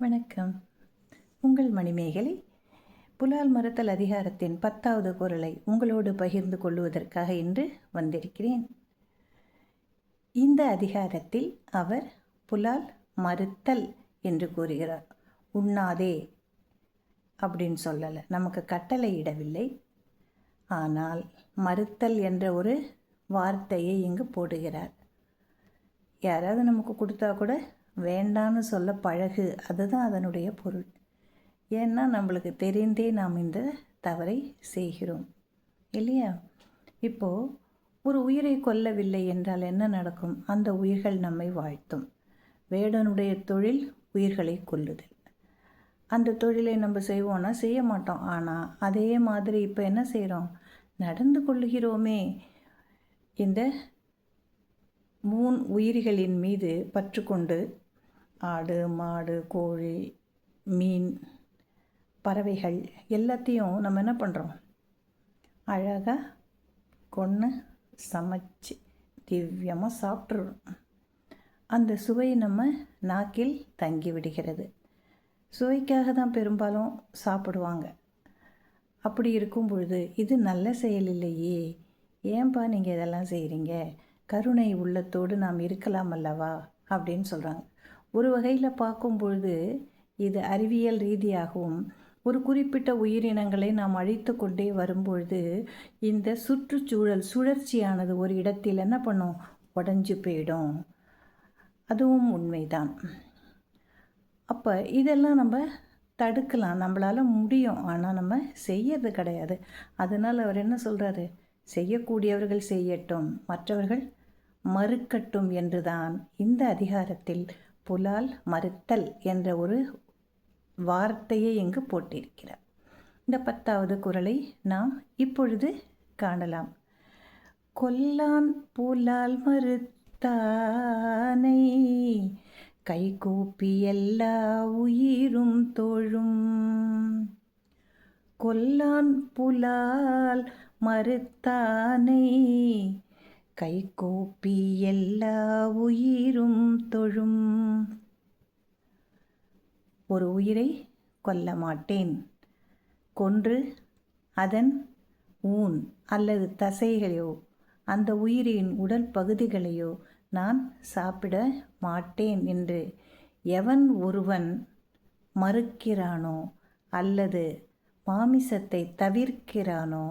வணக்கம். உங்கள் மணிமேகலை புலால் மறுத்தல் அதிகாரத்தின் பத்தாவது குரலை உங்களோடு பகிர்ந்து கொள்வதற்காக இன்று வந்திருக்கிறேன். இந்த அதிகாரத்தில் அவர் புலால் மறுத்தல் என்று கூறுகிறார். உண்ணாதே அப்படின்னு சொல்லலை. நமக்கு கட்டளை இடவில்லை. ஆனால் மறுத்தல் என்ற ஒரு வார்த்தையை இங்கு போடுகிறார். யாராவது நமக்கு கொடுத்தா கூட வேண்டான்னு சொல்ல பழகு அதுதான் அதனுடைய பொருள். ஏன்னா நம்மளுக்கு தெரிந்தே நாம் இந்த தவறை செய்கிறோம். இல்லையா? இப்போது ஒரு உயிரை கொல்லவில்லை என்றால் என்ன நடக்கும்? அந்த உயிர்கள் நம்மை வாழ்த்தும். வேடனுடைய தொழில் உயிர்களை கொல்லுதல். அந்த தொழிலை நம்ம செய்வோன்னா செய்ய மாட்டோம். ஆனால் அதே மாதிரி இப்போ என்ன செய்கிறோம் நடந்து கொள்ளுகிறோமே. இந்த மூன் உயிரிகளின் மீது பற்றுக்கொண்டு ஆடு மாடு கோழி மீன் பறவைகள் எல்லாத்தையும் நம்ம என்ன பண்ணுறோம் அழகாக கொன்று சமைச்சு திவ்யமாக சாப்பிட்றோம் அந்த சுவை நம்ம நாக்கில் தங்கி விடுகிறது. சுவைக்காக தான் பெரும்பாலும் சாப்பிடுவாங்க. அப்படி இருக்கும் பொழுது இது நல்ல செயல் இல்லையே. ஏன்பா நீங்கள் இதெல்லாம் செய்கிறீங்க கருணை உள்ளத்தோடு நாம் இருக்கலாம் அல்லவா? அப்படின்னு சொல்கிறாங்க ஒரு வகையில் பார்க்கும் பொழுது இது அறிவியல் ரீதியாகவும் ஒரு குறிப்பிட்ட உயிரினங்களை நாம் அழித்து கொண்டே வரும்பொழுது இந்த சுற்றுச்சூழல் சுழற்சியானது ஒரு இடத்தில் என்ன பண்ணும்? உடஞ்சி போயிடும். அதுவும் உண்மைதான். அப்போ இதெல்லாம் நம்ம தடுக்கலாம். நம்மளால் முடியும். ஆனால் நம்ம செய்யறது கிடையாது. அதனால் அவர் என்ன சொல்கிறாரு செய்யக்கூடியவர்கள் செய்யட்டும் மற்றவர்கள் மறுக்கட்டும் என்றுதான் இந்த அதிகாரத்தில் புலால் மறுத்தல் என்ற ஒரு வார்த்தையை இங்கு போட்டிருக்கிறார். இந்த பத்தாவது குரலை நாம் இப்பொழுது காணலாம். கொல்லான் புலால் மறுத்தானை கைகூப்பி எல்லா உயிரும் தோழும். கொல்லான் புலால் மறுத்தானை கைகூப்பி எல்லா உயிரும் தொழும். ஒரு உயிரை கொல்ல மாட்டேன். கொன்று அதன் ஊன் அல்லது தசைகளையோ அந்த உயிரின் உடல் பகுதிகளையோ நான் சாப்பிட மாட்டேன் என்று எவன் ஒருவன் மறுக்கிறானோ அல்லது மாமிசத்தை தவிர்க்கிறானோ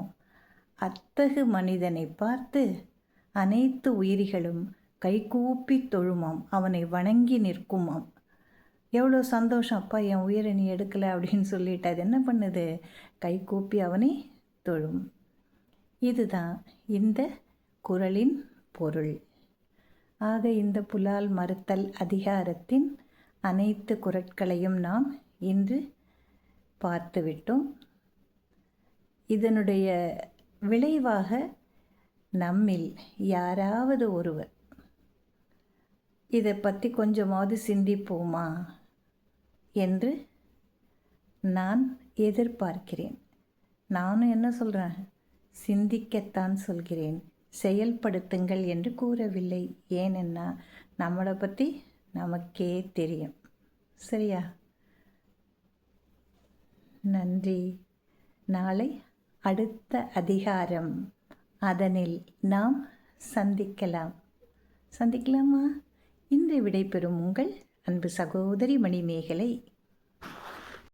அத்தகு மனிதனை பார்த்து அனைத்து உயிரிகளும் கைகூப்பி தொழுமாம் அவனை வணங்கி நிற்குமாம். எவ்வளோ சந்தோஷம் அப்பா என் உயிரை நீ எடுக்கலை அப்படின்னு சொல்லிட்டு அது என்ன பண்ணுது? கைகூப்பி அவனை தொழும். இதுதான் இந்த குரலின் பொருள். ஆக இந்த புலால் மறுத்தல் அதிகாரத்தின் அனைத்து குரட்களையும் நாம் இன்று பார்த்துவிட்டோம். இதனுடைய விளைவாக நம்மில் யாராவது ஒருவர். இதை பற்றி கொஞ்சமாவது சிந்திப்போமா? என்று நான் எதிர்பார்க்கிறேன். நானும் என்ன சொல்கிறேன் சிந்திக்கத்தான் சொல்கிறேன். செயல்படுத்துங்கள் என்று கூறவில்லை. ஏனென்னா நம்மளை பற்றி நமக்கே தெரியும். சரியா? நன்றி. நாளை அடுத்த அதிகாரம். அதனில் நாம் சந்திக்கலாம். சந்திக்கலாமா? இன்று விடைபெறும் உங்கள் அன்பு சகோதரி மணிமேகலை.